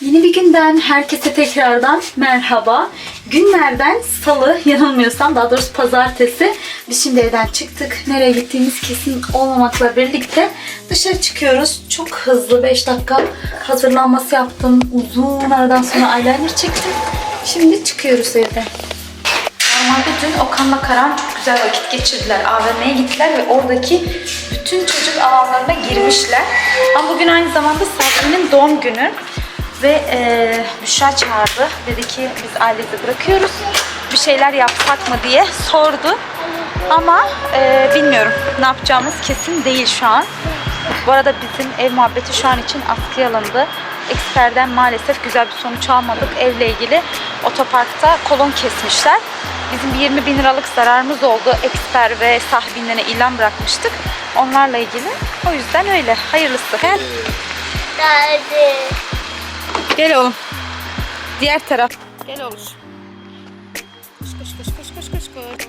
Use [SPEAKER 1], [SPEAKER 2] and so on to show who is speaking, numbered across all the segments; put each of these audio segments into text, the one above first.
[SPEAKER 1] Yeni bir günden herkese tekrardan merhaba. Günlerden salı yanılmıyorsam daha doğrusu pazartesi. Biz şimdi evden çıktık. Nereye gittiğimiz kesin olmamakla birlikte dışarı çıkıyoruz. Çok hızlı 5 dakika hazırlanması yaptım. Uzun aradan sonra eyeliner çektim. Şimdi çıkıyoruz evden. Normalde dün Okan'la Karan çok güzel vakit geçirdiler. AVM'ye gittiler ve oradaki bütün çocuk alanlarına girmişler. Ama bugün aynı zamanda Sabri'nin doğum günü. Ve e, Büşra çağırdı. Dedi ki biz ailede bırakıyoruz. Bir şeyler yapsak mı diye sordu. Ama e, bilmiyorum. Ne yapacağımız kesin değil şu an. Bu arada bizim ev muhabbeti şu an için askıya alındı. Eksperden maalesef güzel bir sonuç almadık. Evle ilgili otoparkta kolon kesmişler. Bizim bir 20 bin liralık zararımız oldu. Eksper ve sahibinlerine ilan bırakmıştık. Onlarla ilgili. O yüzden öyle. Hayırlısı. Gel. Gel oğlum. Diğer taraf. Gel oğlum. Koş koş koş koş koş koş koş.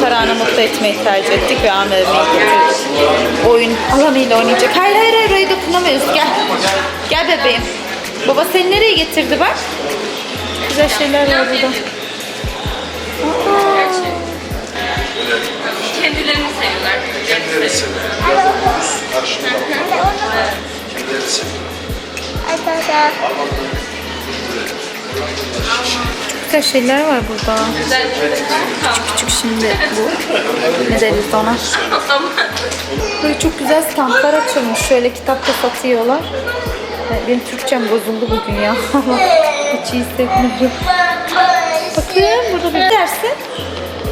[SPEAKER 1] Karan'ı mutlu etmeyi tercih ettik ve AVM'ye getirdik. Oyun alanıyla oynayacak. Hayır hayır hayır orayı dokunamıyoruz. Gel. Gel bebeğim. Baba seni nereye getirdi bak. Güzel şeyler var burada. Aa.
[SPEAKER 2] Kendilerini seviyorlar.
[SPEAKER 3] Kendileri seviyor. Biraz da bonus karşılığında var. Kendileri seviyor.
[SPEAKER 4] Ada.
[SPEAKER 1] Güzel şeyler var burada. Küçük şimdi bu. Ne deriz ona? Böyle çok güzel standlar açılmış. Şöyle kitap da satıyorlar. Benim Türkçem bozuldu bugün ya. Hiç iyi hissetmiyorum. Bakın burada bir dersin.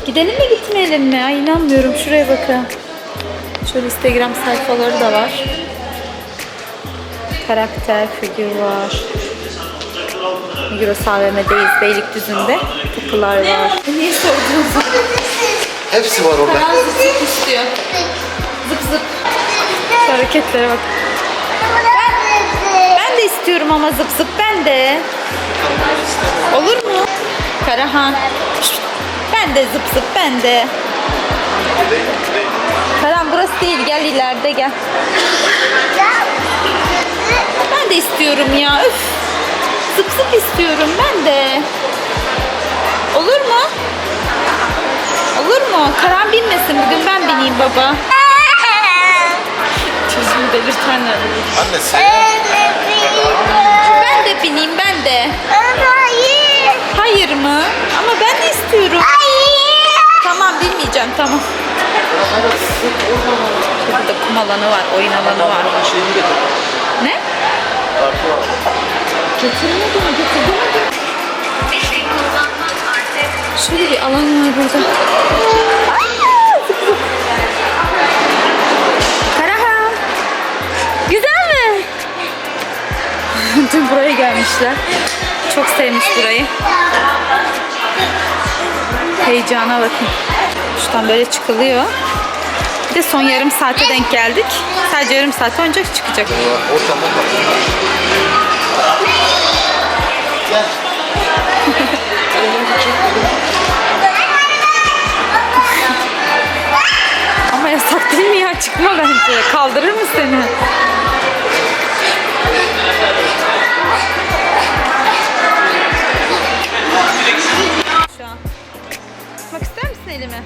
[SPEAKER 1] Gidelim mi gitmeyelim mi? Ay inanmıyorum. Şuraya bakın. Şöyle Instagram sayfaları da var. Karakter, figür var. Migros AVM'deyiz Beylikdüzü'nde. Takılar var. Niye sordunuz?
[SPEAKER 3] Hepsi var orada.
[SPEAKER 1] Karan zıp zıp istiyor. Zıp zıp. Şu hareketlere bak. Ben de istiyorum ama zıp zıp ben de. Olur mu? Karahan. Şşt. Ben de zıp zıp ben de. Karan burası değil gel ileride gel. Ben de istiyorum ya üf. Zıp zıp istiyorum ben de. Olur mu? Olur mu? Karan binmesin bugün ben bineyim baba. Çocuğu delirtenler.
[SPEAKER 3] Anne sen
[SPEAKER 1] Ben de bineyim ben de.
[SPEAKER 4] Hayır.
[SPEAKER 1] Hayır mı? Ama ben de istiyorum.
[SPEAKER 4] Hayır.
[SPEAKER 1] Tamam. Burada kum alanı var, oyun alanı var. Ne? Getirmedim, getirmedim. Şöyle bir alan var burada. Karahan. Güzel mi? Dün buraya gelmişler. Çok sevmiş burayı. Heyecana bakın. Şuradan böyle çıkılıyor. Bir de son yarım saate denk geldik. Sadece yarım saat önce çıkacak. Ama yasak değil mi ya? Çıkma bence. Kaldırır mı seni? Misin elimi?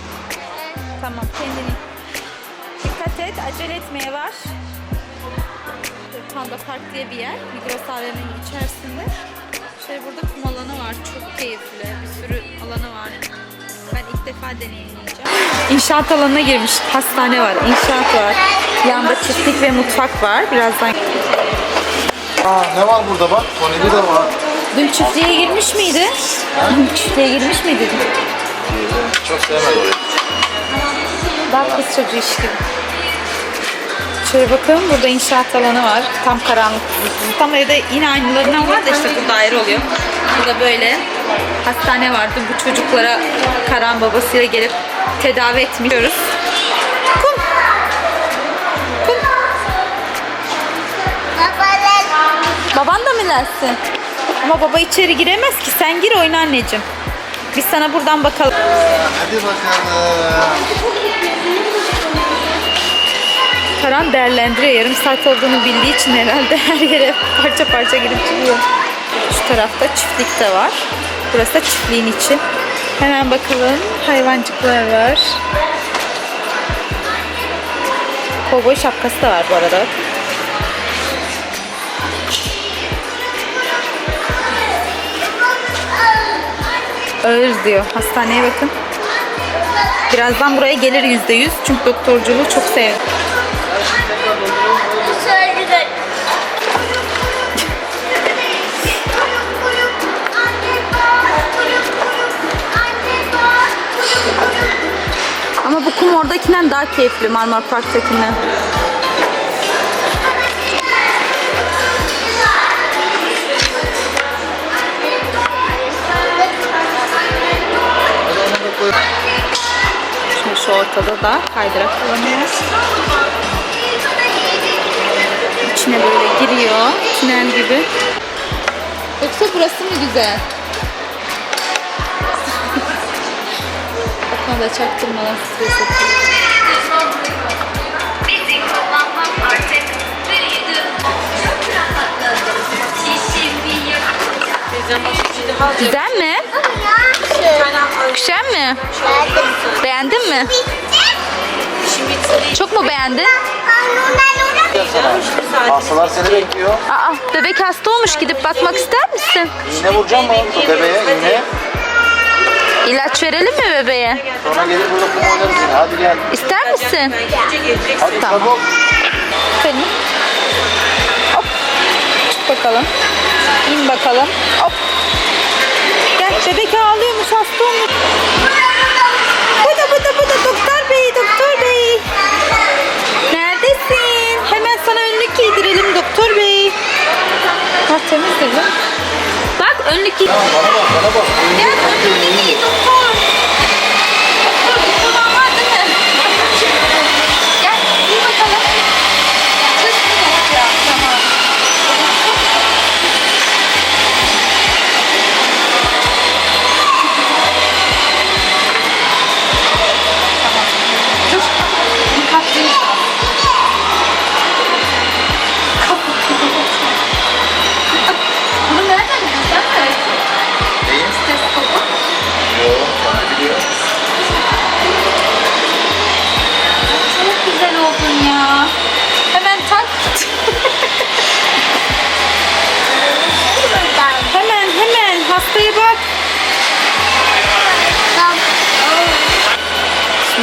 [SPEAKER 1] Tamam kendini. Dikkat et, acele etmeye var. Panda Park diye bir yer. Migros AVM'nin içerisinde. Şöyle burada kum alanı var. Çok keyifli. Bir sürü alanı var. Ben ilk defa deneyimleyeceğim. İnşaat alanına girmiş. Hastane var, inşaat var. Yanında çiftlik ve mutfak var. Birazdan.
[SPEAKER 3] Aa, ne var burada bak? Koneli de var.
[SPEAKER 1] Dün çiftliğe girmiş miydi? Dün çiftliğe girmiş miydi?
[SPEAKER 3] Çok sevmedi orayı.
[SPEAKER 1] Daha kız çocuğu iş gibi. Şöyle bakalım burada inşaat alanı var. Tam karanlık. Tam evde yine aynılarından var da işte burada ayrı oluyor. Burada böyle hastane vardı. Bu çocuklara Karan babasıyla gelip tedavi etmiyoruz. Kum. Kum. Baban da mı inersin? Ama baba içeri giremez ki. Sen gir oyna anneciğim. Biz sana buradan bakalım.
[SPEAKER 3] Hadi bakalım.
[SPEAKER 1] Karan değerlendiriyor. Yarım saat olduğunu bildiği için herhalde her yere parça parça girip çıkıyor. Şu tarafta çiftlik de var. Burası da çiftliğin içi. Hemen bakalım. Hayvancıklar var. Kovboy şapkası da var bu arada. Ağır diyor. Hastaneye bakın. Birazdan buraya gelir yüzde yüz. Çünkü doktorculuğu çok sevdim. Ama bu kum oradakinden daha keyifli Marmara Park'takinden. Şu ortada da kaydırak kullanıyoruz. İçine böyle giriyor. Tünel gibi. Yoksa burası mı güzel? O konuda çaktırmadan stres atıyor.
[SPEAKER 2] Bizi kullanmak artık büyüdü. Çok rahatladım. Çişimi yapacağım.
[SPEAKER 1] Güzel mi? Güzel mi? Beğendin mi? Çok mu beğendin?
[SPEAKER 3] Hastalar seni bekliyor.
[SPEAKER 1] Aa, bebek hasta olmuş. Gidip bakmak ister misin?
[SPEAKER 3] İğne vuracağım mı bu bebeğe iğne?
[SPEAKER 1] İlaç verelim mi bebeğe?
[SPEAKER 3] Sonra gelir burada kum oynarız yine. Hadi gel.
[SPEAKER 1] İster misin?
[SPEAKER 3] Hadi
[SPEAKER 1] Tamam.
[SPEAKER 3] çabuk.
[SPEAKER 1] Senin. Hop. Bakalım. İn bakalım. Hop. Hasta olmuş. Bu da bu da bu da doktor bey doktor bey. Neredesin? Hemen sana önlük giydirelim doktor bey. Ha temiz değil mi? Bak önlük giy.
[SPEAKER 3] Bana bak bana bak.
[SPEAKER 1] Gel önlük giy. Doktor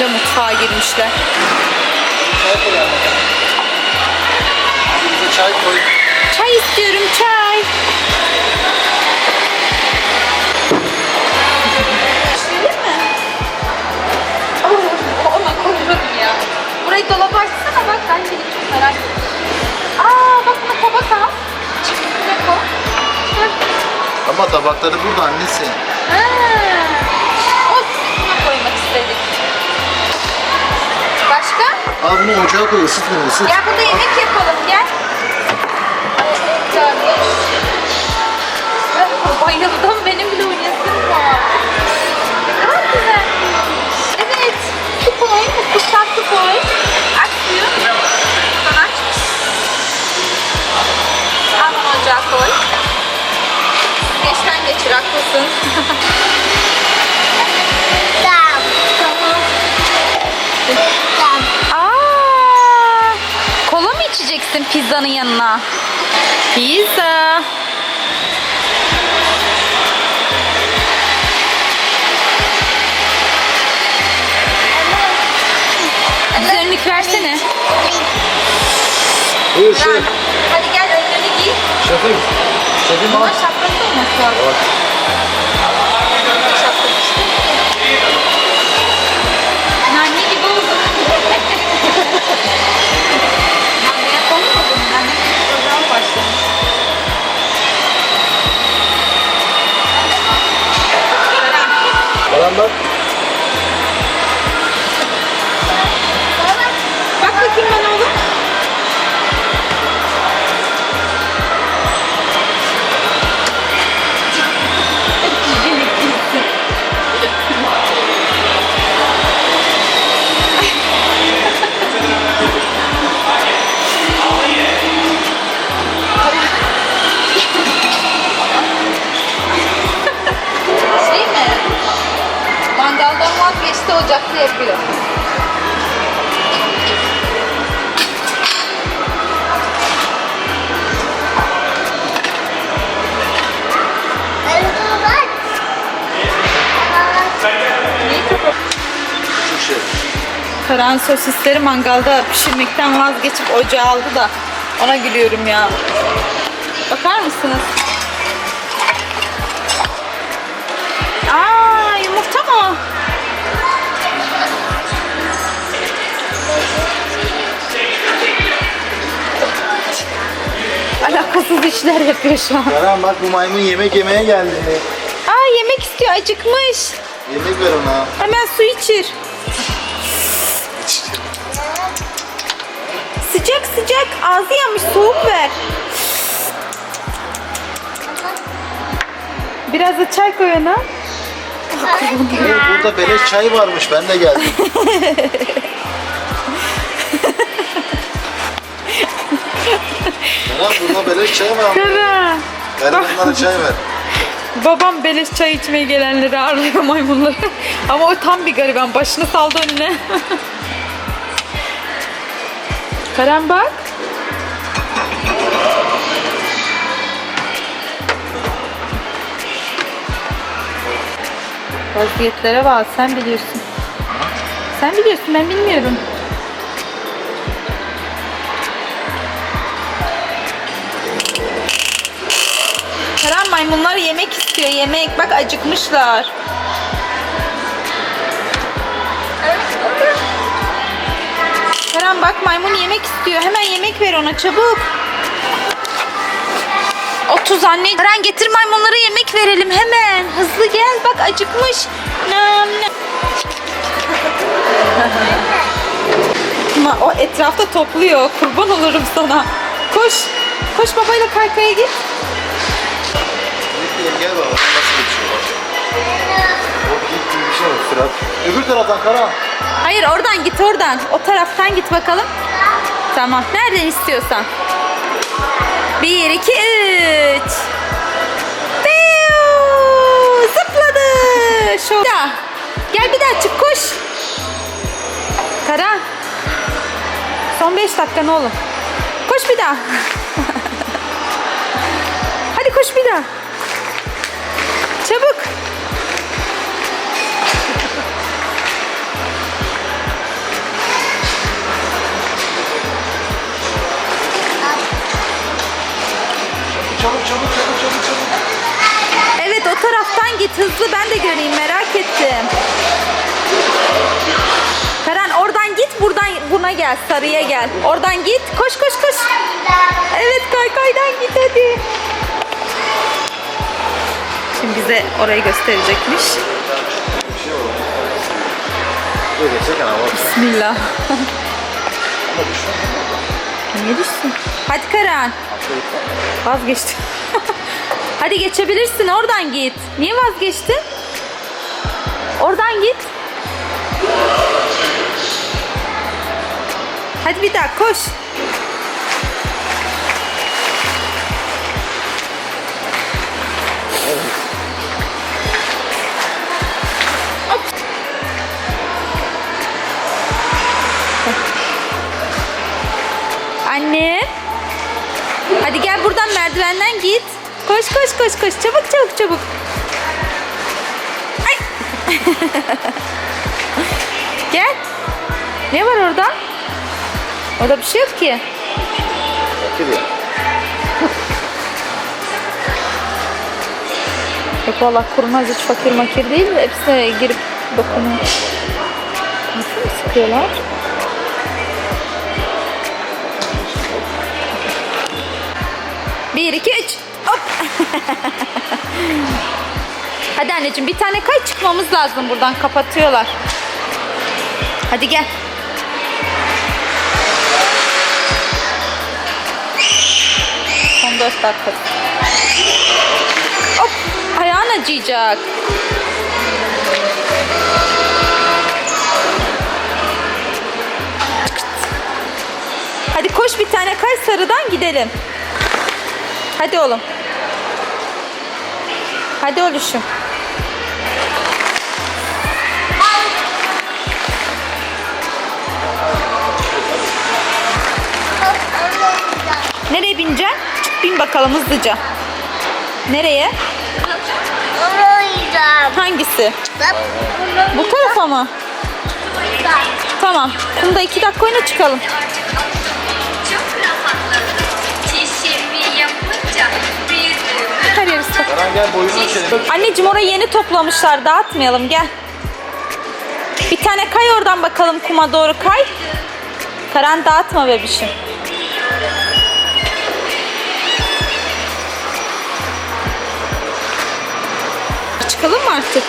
[SPEAKER 1] Şimdi mutfağa girmişler.
[SPEAKER 3] Çay koy yanına. Bize çay koy.
[SPEAKER 1] Çay istiyorum çay. Burayı dolaba açsana bak ben seni çok merak. Aa bak buna tabak al. Çiftlikine koy. Bak.
[SPEAKER 3] Ama tabakları burada annesi.
[SPEAKER 1] Ha.
[SPEAKER 3] Al bunu ocağa koy ısıt bunu ısıt.
[SPEAKER 1] Gel burada yemek yapalım gel. Bayıldım benim bile oynasın var. Evet. Su koy. Mutfak su koy. Aç suyu. Sen aç. Al bunu ocağa koy. Geçten geçir haklısın. Pizzanın yanına? Pizza. Önlük versene.
[SPEAKER 3] Buyur şef.
[SPEAKER 1] Hadi gel önlüğünü giy.
[SPEAKER 3] Şefim. Şefim al.
[SPEAKER 1] Ama şapkası olması lazım. Yapıyor.
[SPEAKER 4] Var.
[SPEAKER 3] Şu şey.
[SPEAKER 1] Karan sosisleri mangalda pişirmekten vazgeçip ocağa aldı da ona gülüyorum ya. Bakar mısınız? İşler yapıyor şu an.
[SPEAKER 3] Karan bak bu maymun yemek yemeye geldi.
[SPEAKER 1] Aa yemek istiyor acıkmış.
[SPEAKER 3] Yemek ver ona.
[SPEAKER 1] Hemen su içir. Sıcak sıcak ağzı yanmış soğuk ver. Biraz da çay koy ona.
[SPEAKER 3] Burada beleş çay varmış ben de geldim. Karan burada beleş çay var.
[SPEAKER 1] Kara.
[SPEAKER 3] Garibanlara çay ver.
[SPEAKER 1] Babam beleş çay içmeye gelenleri ağırlıyor maymunları. Ama o tam bir gariban. Başını saldı önüne. Karan bak. Vaziyetlere bak. Sen biliyorsun. Sen biliyorsun. Ben bilmiyorum. Maymunlar yemek istiyor. Yemek. Bak acıkmışlar. Karan bak maymun yemek istiyor. Hemen yemek ver ona çabuk. 30 anne. Karan getir maymunlara yemek verelim hemen. Hızlı gel bak acıkmış. Nam nam. O etrafta topluyor. Kurban olurum sana. Koş. Koş babayla kaykaya git.
[SPEAKER 3] Gel baba. Nasıl geçiyor bak. O git gibi bir şey var Fırat. Öbür taraftan Karan.
[SPEAKER 1] Hayır oradan git oradan. O taraftan git bakalım. Tamam. Nereden istiyorsan. Bir, iki, üç. Piu! Zıpladı. Şu. Gel bir daha çık koş. Kara. Son beş dakika ne oğlum. Koş bir daha. Hadi koş bir daha. Çabuk.
[SPEAKER 3] Çabuk çabuk çabuk çabuk çabuk.
[SPEAKER 1] Evet o taraftan git hızlı ben de göreyim merak ettim. Karan oradan git buradan buna gel sarıya gel. Oradan git koş koş koş. Evet kaykaydan git hadi. Şimdi bize orayı gösterecekmiş. Bismillah. Niye düşsün? Hadi Karan. Vazgeçtim. Hadi geçebilirsin oradan git. Niye vazgeçtin? Oradan git. Hadi bir daha koş. Anne. Hadi gel buradan merdivenden git. Koş koş koş koş. Çabuk çabuk çabuk. Ay. gel. Ne var orada? Orada bir şey yok ki. Yok valla kurnaz hiç fakir makir değil de hepsine girip dokunuyor. Nasıl sıkıyorlar? Bir, iki, üç. Hop. Hadi anneciğim bir tane kay çıkmamız lazım buradan kapatıyorlar. Hadi gel. Son dört dakika. Hop ayağın acıyacak. Hadi koş bir tane kay sarıdan gidelim. Hadi oğlum. Hadi oluşum. Nereye bineceksin? Çık bin bakalım hızlıca. Nereye?
[SPEAKER 4] Oynayacağım.
[SPEAKER 1] Hangisi? Bu tarafa mı? Tamam. Bunda iki dakika oyna çıkalım.
[SPEAKER 3] Karan gel boyunu ölçelim.
[SPEAKER 1] Anneciğim orayı yeni toplamışlar. Dağıtmayalım gel. Bir tane kay oradan bakalım kuma doğru kay. Karan dağıtma bebişim. Çıkalım mı artık?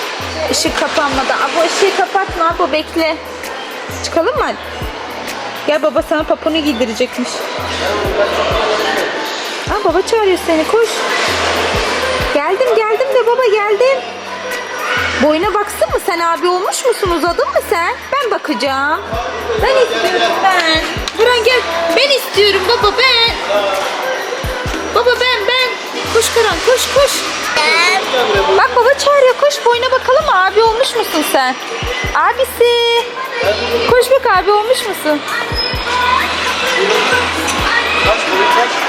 [SPEAKER 1] Işık kapanmadan. Abo ışığı kapatma abo bekle. Çıkalım mı? Gel baba sana papunu giydirecekmiş. Aa, baba çağırıyor seni koş. Geldim geldim de baba geldim. Boyuna baksın mı sen abi olmuş musun uzadın mı sen? Ben bakacağım. Ben istiyorum ben. Buran gel. Ben istiyorum baba ben. Baba ben ben. Koş Karan koş koş. Bak baba çağırıyor koş boyuna bakalım abi olmuş musun sen? Abisi. Koş bak abi olmuş musun?
[SPEAKER 3] Kaç kaç?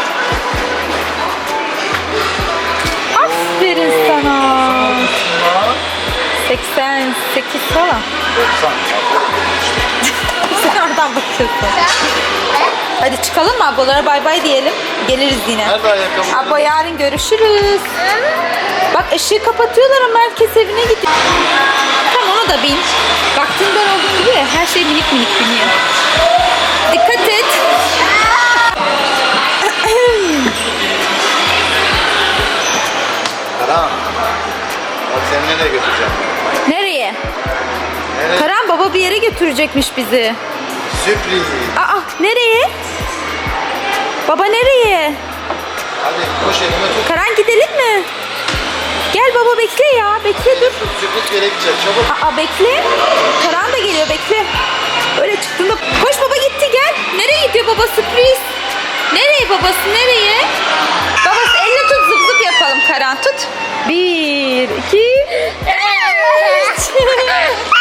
[SPEAKER 1] 88 falan.
[SPEAKER 3] 90.
[SPEAKER 1] Sen oradan bakıyorsun. Hadi çıkalım mı ablalara bay bay diyelim. Geliriz yine.
[SPEAKER 3] Nerede ayakkabı?
[SPEAKER 1] Abla yarın görüşürüz. Bak ışığı kapatıyorlar ama herkes evine gidiyor. Tamam onu da bin. Baktın ben olduğum gibi her şey minik minik biniyor. Dikkat et.
[SPEAKER 3] Karan. Bak seni nereye götüreceğim?
[SPEAKER 1] Nereye? Karan baba bir yere götürecekmiş bizi.
[SPEAKER 3] Sürpriz.
[SPEAKER 1] Aa nereye? Baba nereye?
[SPEAKER 3] Hadi koş elime tut.
[SPEAKER 1] Karan gidelim mi? Gel baba bekle ya. Bekle dur.
[SPEAKER 3] Sürpriz yere gideceğiz. Çabuk.
[SPEAKER 1] Aa bekle. Karan da geliyor bekle. Öyle çıktığında koş baba gitti gel. Nereye gidiyor baba sürpriz? Nereye babası nereye? Babası elle tut zıp zıp yapalım Karan tut. Bir, iki, üç.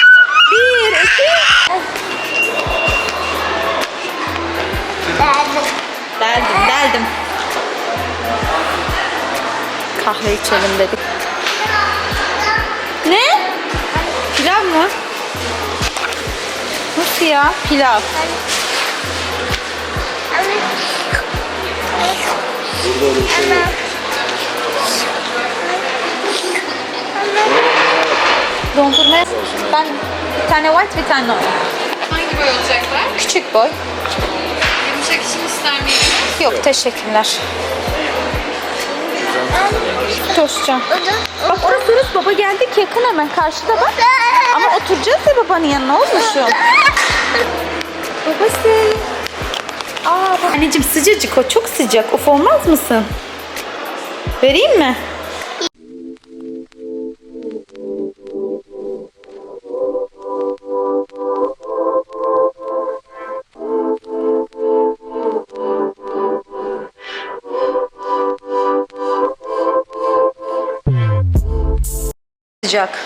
[SPEAKER 1] Deldim, deldim. Kahve içelim dedik. Ne? Pilav mı? Nasıl ya? Pilav.
[SPEAKER 3] Burada öyle bir şey yok.
[SPEAKER 1] Dondurma. Ben bir tane white bir tane normal.
[SPEAKER 5] Hangi boy olacaklar?
[SPEAKER 1] Küçük boy.
[SPEAKER 5] Yumuşak işim ister miydiniz?
[SPEAKER 1] Yok teşekkürler. Toscan. Bak orası orası baba geldik yakın hemen karşıda bak. Ama oturacağız ya babanın yanına olmuşum. Babası. Aa bak. Anneciğim sıcacık o çok sıcak. Of olmaz mısın? Vereyim mi? Sıcak.